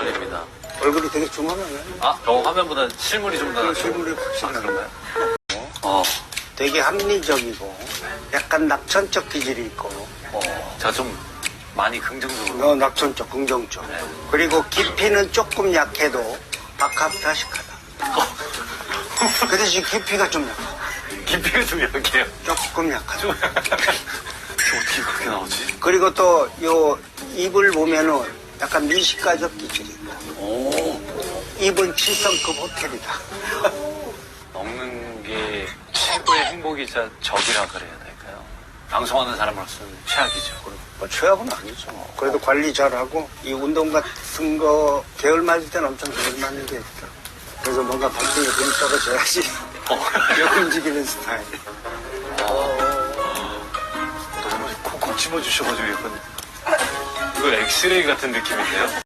떨립니다. 얼굴이 되게 중하면 아, 저 화면보다 실물이 좀 더. 실물이 훨씬 아, 나아요. 그런가요? 어, 되게 합리적이고 약간 낙천적 기질이 있고 어, 제가 좀 많이 긍정적으로. 어, 낙천적, 긍정적. 네. 그리고 깊이는 조금 약해도 박학다식하다. 그 대신 깊이가 좀 약하다. 깊이가 좀 약해요. 조금 약하다. 좀. 저 어떻게 그렇게 나오지? 그리고 또 요 입을 보면은 약간 미식가적 기질이 있고 오. 입은 7성급 호텔이다. 먹는 게 최고의 행복이자 적이라 그래야 될까요? 방송하는 사람으로서는 최악이죠. 뭐 최악은 아니죠. 그래도 관리 잘하고 이 운동 같은 거 계열 맞을 때는 엄청 계열 맞는 게 있다. 그래서 뭔가 발등에 힘 떨어져야지 어. 역 움직이는 스타일. 너무 콕콕 집어주셔가지고 약간 이거 엑스레이 같은 느낌인데요?